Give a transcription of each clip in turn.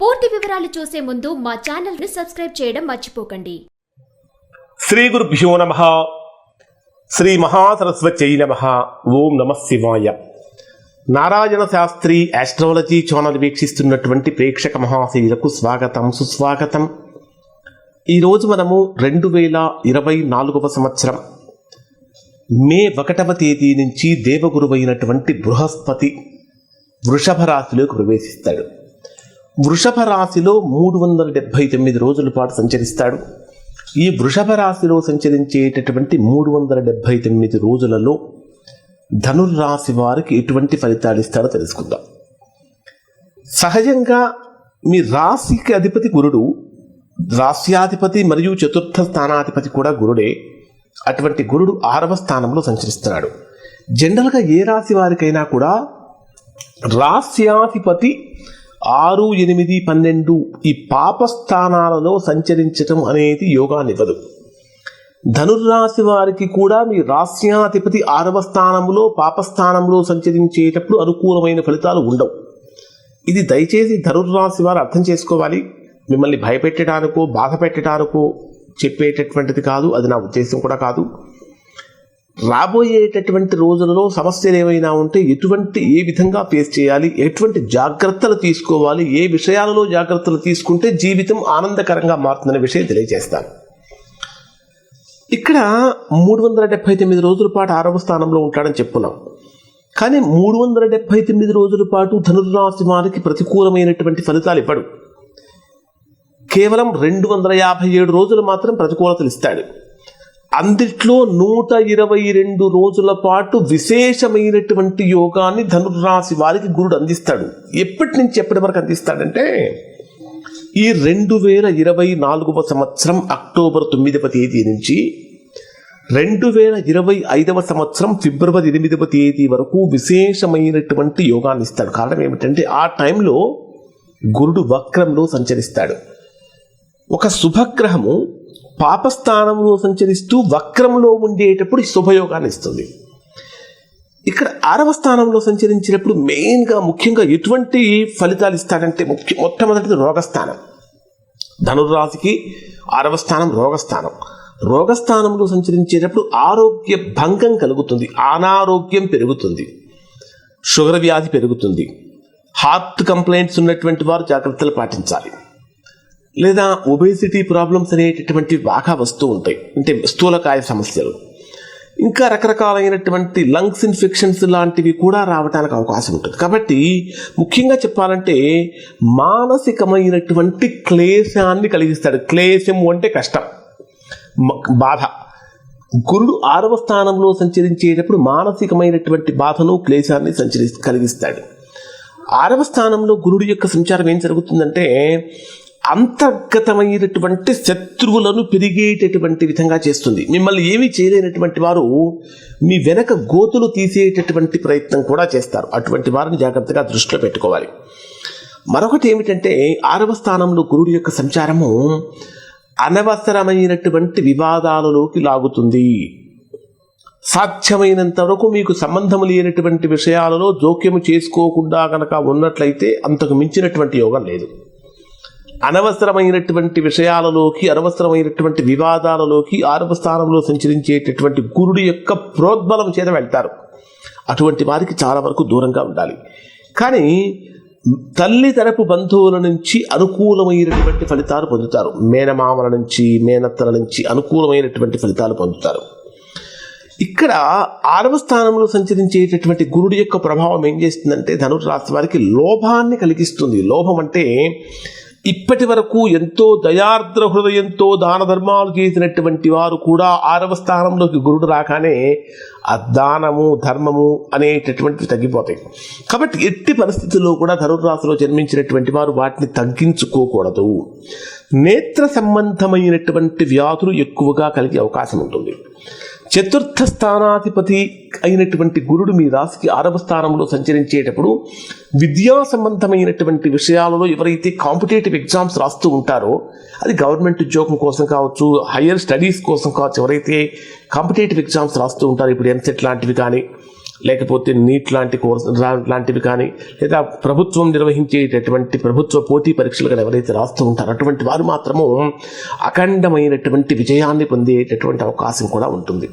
పూర్తి వివరాలు చూసే ముందు మా ఛానల్ని సబ్స్క్రైబ్ చేయడం మర్చిపోకండి. శ్రీ గురుభ్యో నమ. శ్రీ మహాసరస్వత్యై నమ. ఓం నమ శివాయ. నారాయణ శాస్త్రి ఆస్ట్రాలజీ ఛానల్ వీక్షిస్తున్నటువంటి ప్రేక్షక మహాశీలకు స్వాగతం సుస్వాగతం. ఈరోజు మనము రెండు వేల ఇరవై నాలుగవ సంవత్సరం. మే ఒకటవ తేదీ నుంచి దేవగురువైనటువంటి బృహస్పతి వృషభ రాశిలోకి ప్రవేశిస్తాడు. వృషభ రాశిలో మూడు వందల డెబ్భై తొమ్మిది రోజుల పాటు సంచరిస్తాడు. ఈ వృషభ రాశిలో సంచరించేటటువంటి మూడు వందల డెబ్భై తొమ్మిది రోజులలో ధనుర్రాశి వారికి ఎటువంటి ఫలితాలు ఇస్తాడో తెలుసుకుందాం. సహజంగా మీ రాశికి అధిపతి గురుడు రాశ్యాధిపతి మరియు చతుర్థ స్థానాధిపతి కూడా గురుడే. అటువంటి గురుడు ఆరవ స్థానంలో సంచరిస్తున్నాడు. జనరల్గా ఏ రాశి వారికైనా కూడా రాస్యాధిపతి ఆరు ఎనిమిది పన్నెండు ఈ పాపస్థానాలలో సంచరించటం అనేది యోగానివ్వదు ధనుర్రాశి వారికి కూడా మీ రాస్యాధిపతి ఆరవ స్థానంలో పాపస్థానంలో సంచరించేటప్పుడు అనుకూలమైన ఫలితాలు ఉండవు. ఇది దయచేసి ధనుర్రాశి వారు అర్థం చేసుకోవాలి. మిమ్మల్ని భయపెట్టడానికో బాధ పెట్టడానికో చెప్పేటటువంటిది కాదు. అది నా ఉద్దేశం కూడా కాదు. రాబోయేటటువంటి రోజులలో సమస్యలు ఏమైనా ఉంటే ఎటువంటి ఏ విధంగా ఫేస్ చేయాలి? ఎటువంటి జాగ్రత్తలు తీసుకోవాలి? ఏ విషయాలలో జాగ్రత్తలు తీసుకుంటే జీవితం ఆనందకరంగా మారుతుందనే విషయం తెలియజేస్తాను. ఇక్కడ మూడు వందల డెబ్బై తొమ్మిది రోజుల పాటు ఆరవ స్థానంలో ఉంటాడని చెప్పున్నాం కానీ మూడు వందల డెబ్బై తొమ్మిది రోజుల పాటు ధనుర్రాశి వారికి ప్రతికూలమైనటువంటి ఫలితాలు ఇవ్వడు. కేవలం రెండు వందల యాభై ఏడు రోజులు మాత్రం ప్రతికూలతలు ఇస్తాడు. అందిట్లో నూట ఇరవై రెండు రోజుల పాటు విశేషమైనటువంటి యోగాన్ని ధనుర్రాశి వారికి గురుడు అందిస్తాడు. ఎప్పటి నుంచి ఎప్పటి వరకు అందిస్తాడంటే ఈ రెండు వేల ఇరవై నాలుగవ సంవత్సరం అక్టోబర్ తొమ్మిదవ తేదీ నుంచి రెండు వేల ఇరవై ఐదవ సంవత్సరం ఫిబ్రవరి ఎనిమిదవ తేదీ వరకు విశేషమైనటువంటి యోగాన్ని ఇస్తాడు. కారణం ఏమిటంటే ఆ టైంలో గురుడు వక్రంలో సంచరిస్తాడు. ఒక శుభగ్రహము పాపస్థానంలో సంచరిస్తూ వక్రంలో ఉండేటప్పుడు శుభయోగాన్ని ఇస్తుంది. ఇక్కడ ఆరవ స్థానంలో సంచరించినప్పుడు మెయిన్గా ముఖ్యంగా ఎటువంటి ఫలితాలు ఇస్తాడంటే ముఖ్య మొట్టమొదటిది రోగస్థానం. ధనుర్రాశికి ఆరవ స్థానం రోగస్థానం. రోగస్థానంలో సంచరించేటప్పుడు ఆరోగ్య భంగం కలుగుతుంది. అనారోగ్యం పెరుగుతుంది. షుగర్ వ్యాధి పెరుగుతుంది. హార్ట్ కంప్లైంట్స్ ఉన్నటువంటి వారు జాగ్రత్తలు పాటించాలి. లేదా ఒబేసిటీ ప్రాబ్లమ్స్ అనేటటువంటి బాగా వస్తూ ఉంటాయి. అంటే స్థూలకాయ సమస్యలు. ఇంకా రకరకాలైనటువంటి లంగ్స్ ఇన్ఫెక్షన్స్ లాంటివి కూడా రావడానికి అవకాశం ఉంటుంది. కాబట్టి ముఖ్యంగా చెప్పాలంటే మానసికమైనటువంటి క్లేశాన్ని కలిగిస్తాడు. క్లేశము అంటే కష్టం. బాధ. గురుడు ఆరవ స్థానంలో సంచరించేటప్పుడు మానసికమైనటువంటి బాధను క్లేశాన్ని సంచరి కలిగిస్తాడు. ఆరవ స్థానంలో గురుడు యొక్క సంచారం ఏం జరుగుతుందంటే అంతర్గతమైనటువంటి శత్రువులను పెరిగేటటువంటి విధంగా చేస్తుంది. మిమ్మల్ని ఏమీ చేయలేనటువంటి వారు మీ వెనక గోతులు తీసేటటువంటి ప్రయత్నం కూడా చేస్తారు. అటువంటి వారిని జాగ్రత్తగా దృష్టిలో పెట్టుకోవాలి. మరొకటి ఏమిటంటే ఆరవ స్థానంలో గురుడు యొక్క సంచారము అనవసరమైనటువంటి వివాదాలలోకి లాగుతుంది. సాధ్యమైనంత వరకు మీకు సంబంధం లేనటువంటి విషయాలలో జోక్యము చేసుకోకుండా కనుక ఉన్నట్లయితే అంతకు మించినటువంటి యోగం లేదు. అనవసరమైనటువంటి విషయాలలోకి అనవసరమైనటువంటి వివాదాలలోకి ఆరవ స్థానంలో సంచరించేటటువంటి గురుడు యొక్క ప్రోద్బలం చేత వెళ్తారు. అటువంటి వారికి చాలా వరకు దూరంగా ఉండాలి. కానీ తల్లి తరపు బంధువుల నుంచి అనుకూలమైనటువంటి ఫలితాలు పొందుతారు. మేనమామల నుంచి మేనత్తల నుంచి అనుకూలమైనటువంటి ఫలితాలు పొందుతారు. ఇక్కడ ఆరవ స్థానంలో సంచరించేటటువంటి గురుడు యొక్క ప్రభావం ఏం చేస్తుందంటే ధనుర్రాశి వారికి లోభాన్ని కలిగిస్తుంది. లోభం అంటే ఇప్పటి వరకు ఎంతో దయార్ద్ర హృదయంతో దాన ధర్మాలు చేసినటువంటి వారు కూడా ఆరవ స్థానంలోకి గురుడు రాగానే ఆ దానము ధర్మము అనేటటువంటివి తగ్గిపోతాయి. కాబట్టి ఎట్టి పరిస్థితుల్లో కూడా ధనుర్రాశిలో జన్మించినటువంటి వారు వాటిని తగ్గించుకోకూడదు. నేత్ర సంబంధమైనటువంటి వ్యాధులు ఎక్కువగా కలిగే అవకాశం ఉంటుంది. చతుర్థ స్థానాధిపతి అయినటువంటి గురుడు మీ రాశికి ఆరవ స్థానంలో సంచరించేటప్పుడు విద్యా సంబంధమైనటువంటి విషయాలలో ఎవరైతే కాంపిటేటివ్ ఎగ్జామ్స్ రాస్తూ ఉంటారో అది గవర్నమెంట్ ఉద్యోగం కోసం కావచ్చు హయ్యర్ స్టడీస్ కోసం కావచ్చు ఎవరైతే కాంపిటేటివ్ ఎగ్జామ్స్ రాస్తూ ఉంటారో ఇప్పుడు ఎంసెట్ లాంటివి కానీ లేకపోతే నీట్ లాంటి కోర్సు లాంటివి కానీ లేదా ప్రభుత్వం నిర్వహించేటటువంటి ప్రభుత్వ పోటీ పరీక్షలు కానీ ఎవరైతే రాస్తూ ఉంటారో అటువంటి వారు మాత్రము అఖండమైనటువంటి విజయాన్ని పొందేటటువంటి అవకాశం కూడా ఉంటుంది.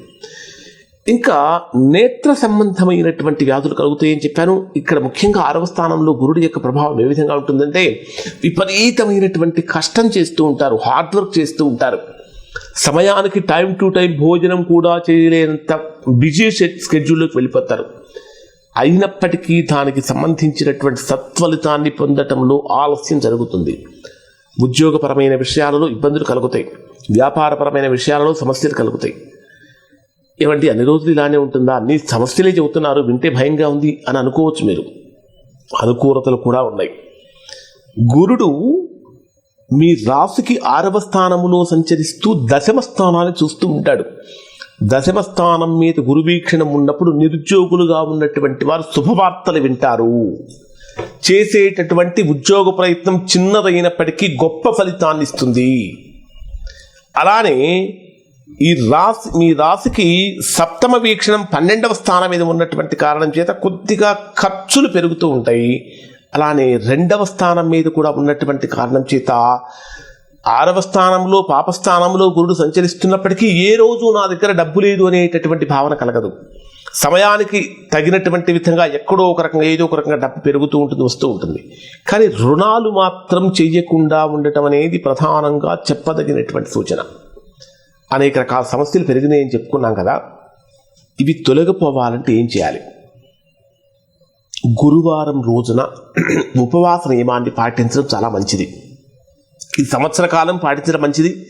ఇంకా నేత్ర సంబంధమైనటువంటి వ్యాధులు కలుగుతాయని చెప్పాను. ఇక్కడ ముఖ్యంగా ఆరవ స్థానంలో గురుడి యొక్క ప్రభావం ఏ విధంగా ఉంటుందంటే విపరీతమైనటువంటి కష్టం చేస్తూ ఉంటారు హార్డ్ వర్క్ చేస్తూ ఉంటారు. సమయానికి టైం టు టైం భోజనం కూడా చేయలేనంత బిజీ స్కెడ్యూల్లోకి వెళ్ళిపోతారు. అయినప్పటికీ దానికి సంబంధించినటువంటి సత్ఫలితాన్ని పొందటంలో ఆలస్యం జరుగుతుంది. ఉద్యోగపరమైన విషయాలలో ఇబ్బందులు కలుగుతాయి. వ్యాపారపరమైన విషయాలలో సమస్యలు కలుగుతాయి. ఏమంటే అన్ని రోజులు ఇలానే ఉంటుందా? అన్ని సమస్యలే చెబుతున్నారు వింటే భయంగా ఉంది అని అనుకోవచ్చు మీరు. అనుకూలతలు కూడా ఉన్నాయి. గురుడు మీ రాశికి ఆరవ స్థానములో సంచరిస్తూ దశమ స్థానాన్ని చూస్తూ ఉంటాడు. దశమ స్థానం మీద గురువీక్షణం ఉన్నప్పుడు నిరుద్యోగులుగా ఉన్నటువంటి వారు శుభవార్తలు వింటారు. చేసేటటువంటి ఉద్యోగ ప్రయత్నం చిన్నదైనప్పటికీ గొప్ప ఫలితాన్ని ఇస్తుంది. అలానే ఈ రాశి మీ రాశికి సప్తమ వీక్షణం పన్నెండవ స్థానం మీద ఉన్నటువంటి కారణం చేత కొద్దిగా ఖర్చులు పెరుగుతూ ఉంటాయి. అలానే రెండవ స్థానం మీద కూడా ఉన్నటువంటి కారణం చేత ఆరవ స్థానంలో పాపస్థానంలో గురుడు సంచరిస్తున్నప్పటికీ ఏ రోజు నా దగ్గర డబ్బు లేదు అనేటటువంటి భావన కలగదు. సమయానికి తగినటువంటి విధంగా ఎక్కడో ఒక రకంగా ఏదో ఒక రకంగా డబ్బు పెరుగుతూ ఉంటుంది వస్తూ ఉంటుంది. కానీ రుణాలు మాత్రం చెయ్యకుండా ఉండటం అనేది ప్రధానంగా చెప్పదగినటువంటి సూచన. అనేక రకాల సమస్యలు పెరిగినాయని చెప్పుకున్నాం కదా. ఇవి తొలగిపోవాలంటే ఏం చేయాలి? గురువారం రోజున ఉపవాస నియమాన్ని పాటించడం చాలా మంచిది. ఈ సంవత్సర కాలం పాటించడం మంచిది.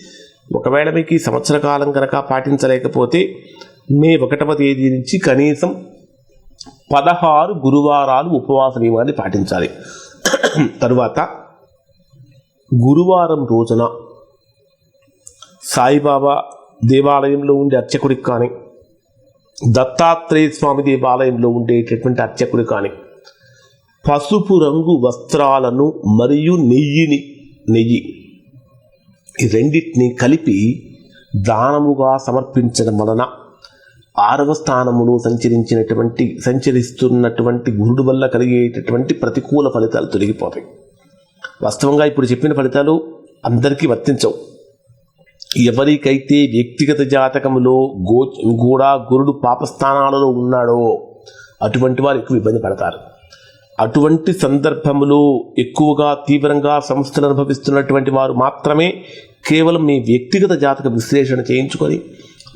ఒకవేళ మీకు ఈ సంవత్సర కాలం కనుక పాటించలేకపోతే మే ఒకటవ తేదీ నుంచి కనీసం పదహారు గురువారాలు ఉపవాస నియమాన్ని పాటించాలి. తరువాత గురువారం రోజున సాయిబాబా దేవాలయంలో ఉండే అర్చకుడికి కానీ దత్తాత్రేయ స్వామి దేవాలయంలో ఉండేటటువంటి అర్చకుడు కానీ పసుపు రంగు వస్త్రాలను మరియు నెయ్యిని నెయ్యి. ఈ రెండింటిని కలిపి దానముగా సమర్పించడం వలన ఆరవ స్థానమును సంచరించినటువంటి సంచరిస్తున్నటువంటి గురుడు వల్ల కలిగేటటువంటి ప్రతికూల ఫలితాలు తొలగిపోతాయి. వాస్తవంగా ఇప్పుడు చెప్పిన ఫలితాలు అందరికీ వర్తించవు. ఎవరికైతే వ్యక్తిగత జాతకములో గో కూడా గురుడు పాపస్థానాలలో ఉన్నాడో అటువంటి వారు ఎక్కువ ఇబ్బంది పడతారు. అటువంటి సందర్భములో ఎక్కువగా తీవ్రంగా సమస్యలు అనుభవిస్తున్నటువంటి వారు మాత్రమే కేవలం మీ వ్యక్తిగత జాతక విశ్లేషణ చేయించుకొని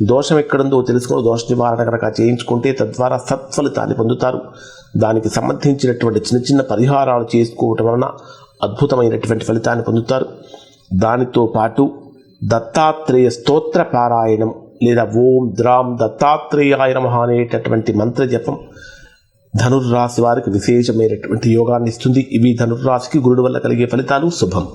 దోషం ఎక్కడుందో తెలుసుకొని దోష నివారణ కనుక చేయించుకుంటే తద్వారా సత్ఫలితాన్ని పొందుతారు. దానికి సంబంధించినటువంటి చిన్న చిన్న పరిహారాలు చేసుకోవటం వలన అద్భుతమైనటువంటి ఫలితాన్ని పొందుతారు. దానితో పాటు దత్తాత్రేయ స్తోత్ర పారాయణం లేదా ఓం ద్రాం దత్తాత్రేయాయ నమః అనేటటువంటి మంత్ర జపం ధనుర్రాశి వారికి విశేషమైనటువంటి యోగాన్ని ఇస్తుంది. ఇవి ధనుర్రాశికి గురుడు వల్ల కలిగే ఫలితాలు. శుభం.